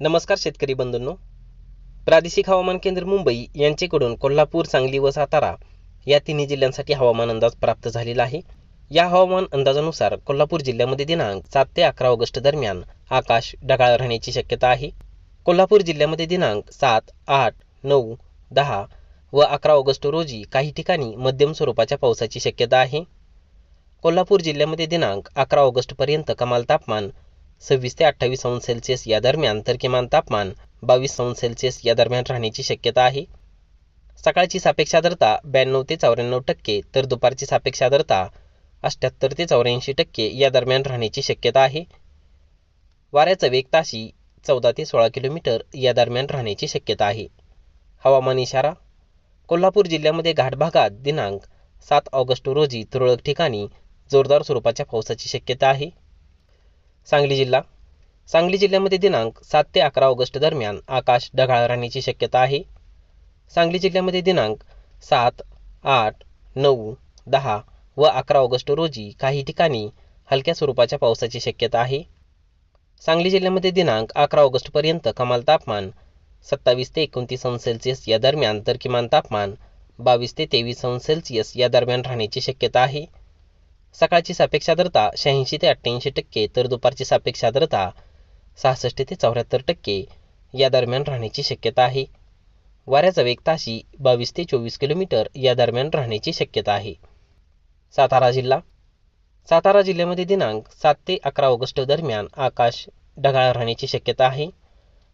नमस्कार शेतकरी बंधूंनो. प्रादेशिक हवामान केंद्र मुंबई यांचेकडून कोल्हापूर सांगली व सातारा या तिन्ही जिल्ह्यांसाठी हवामान अंदाज प्राप्त झालेला आहे. या हवामान अंदाजानुसार कोल्हापूर जिल्ह्यामध्ये दिनांक सात ते अकरा ऑगस्ट दरम्यान आकाश ढगाळ राहण्याची शक्यता आहे. कोल्हापूर जिल्ह्यामध्ये दिनांक सात आठ नऊ दहा व अकरा ऑगस्ट रोजी काही ठिकाणी मध्यम स्वरूपाच्या पावसाची शक्यता आहे. कोल्हापूर जिल्ह्यामध्ये दिनांक अकरा ऑगस्टपर्यंत कमाल तापमान सव्वीस ते अठ्ठावीस अंश सेल्सिअस या दरम्यान तर किमान तापमान बावीस अंश सेल्सिअस या दरम्यान राहण्याची शक्यता आहे. सकाळची सापेक्ष आर्द्रता ब्याण्णव ते चौऱ्याण्णव टक्के तर दुपारची सापेक्ष आर्द्रता अठ्ठ्याहत्तर ते चौऱ्याऐंशी टक्के या दरम्यान राहण्याची शक्यता आहे. वाऱ्याचा वेग ताशी चौदा ते सोळा किलोमीटर या दरम्यान राहण्याची शक्यता आहे. हवामान इशारा कोल्हापूर जिल्ह्यामध्ये घाट भागात दिनांक सात ऑगस्ट रोजी तुरळक ठिकाणी जोरदार स्वरूपाच्या पावसाची शक्यता आहे. सांगली जिल्हा. सांगली जिल्ह्यामध्ये दिनांक सात ते अकरा ऑगस्ट दरम्यान आकाश ढगाळ राहण्याची शक्यता आहे. सांगली जिल्ह्यामध्ये दिनांक सात आठ नऊ दहा व अकरा ऑगस्ट रोजी काही ठिकाणी हलक्या स्वरूपाच्या पावसाची शक्यता आहे. सांगली जिल्ह्यामध्ये दिनांक अकरा ऑगस्टपर्यंत कमाल तापमान सत्तावीस ते एकोणतीस अंश सेल्सिअस या दरम्यान तर किमान तापमान बावीस ते तेवीस अंश सेल्सिअस या दरम्यान राहण्याची शक्यता आहे. सकाळची सापेक्ष आर्द्रता शहाऐंशी ते अठ्ठ्याऐंशी टक्के तर दुपारची सापेक्ष आर्द्रता सहासष्ट ते चौऱ्याहत्तर टक्के. या दरम्यान राहण्याची शक्यता आहे. वाऱ्याचा वेग ताशी बावीस ते चोवीस किलोमीटर या दरम्यान राहण्याची शक्यता आहे. सातारा जिल्हा. सातारा जिल्ह्यामध्ये दिनांक सात ते अकरा ऑगस्ट दरम्यान आकाश ढगाळ राहण्याची शक्यता आहे.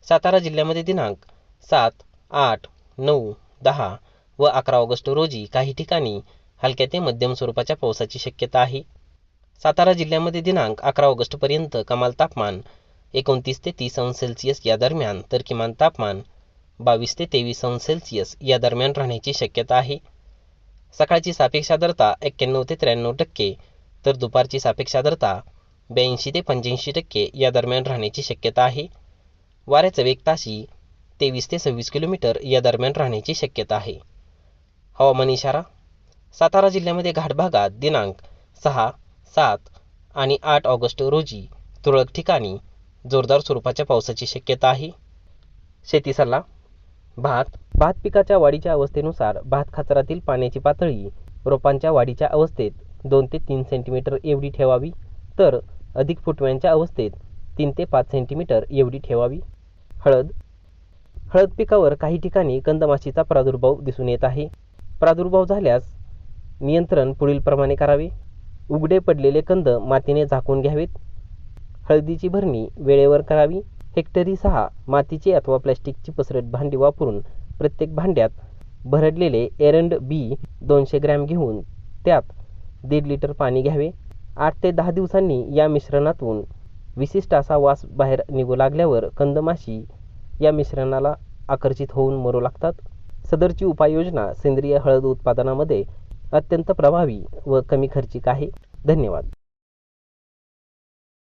सातारा जिल्ह्यामध्ये दिनांक सात आठ नऊ दहा व अकरा ऑगस्ट रोजी काही ठिकाणी हलक्या ते मध्यम स्वरूपाच्या पावसाची शक्यता आहे. सातारा जिल्ह्यामध्ये दिनांक अकरा ऑगस्टपर्यंत कमाल तापमान एकोणतीस ते तीस अंश सेल्सिअस या दरम्यान तर किमान तापमान बावीस ते तेवीस अंश सेल्सिअस या दरम्यान राहण्याची शक्यता आहे. सकाळची सापेक्ष आर्द्रता एक्क्याण्णव ते त्र्याण्णव टक्के तर दुपारची सापेक्ष आर्द्रता ब्याऐंशी ते पंच्याऐंशी टक्के या दरम्यान राहण्याची शक्यता आहे. वाऱ्याचा वेग ताशी तेवीस ते सव्वीस किलोमीटर या दरम्यान राहण्याची शक्यता आहे. हवामान इशारा सातारा जिल्ह्यामध्ये घाट भागात दिनांक सहा सात आणि आठ ऑगस्ट रोजी तुरळक ठिकाणी जोरदार स्वरूपाच्या पावसाची शक्यता आहे. शेती सल्ला भात. भात पिकाच्या वाढीच्या अवस्थेनुसार भात खाचरातील पाण्याची पातळी रोपांच्या वाढीच्या अवस्थेत दोन ते तीन सेंटीमीटर एवढी ठेवावी तर अधिक फुटव्यांच्या अवस्थेत तीन ते पाच सेंटीमीटर एवढी ठेवावी. हळद. हळद पिकावर काही ठिकाणी कंदमाशीचा प्रादुर्भाव दिसून येत आहे. प्रादुर्भाव झाल्यास नियंत्रण पुढीलप्रमाणे करावे. उघडे पडलेले कंद मातीने झाकून घ्यावेत. हळदीची भरणी वेळेवर करावी. हेक्टरी सहा मातीची अथवा प्लॅस्टिकची पसरट भांडी वापरून प्रत्येक भांड्यात भरडलेले एरंड बी दोनशे ग्रॅम घेऊन त्यात दीड लिटर पाणी घ्यावे. आठ ते दहा दिवसांनी या मिश्रणातून विशिष्ट असा वास बाहेर निघू लागल्यावर कंदमाशी या मिश्रणाला आकर्षित होऊन मरू लागतात. सदरची उपाययोजना सेंद्रिय हळद उत्पादनामध्ये अत्यंत प्रभावी व कमी खर्चिक आहे. धन्यवाद.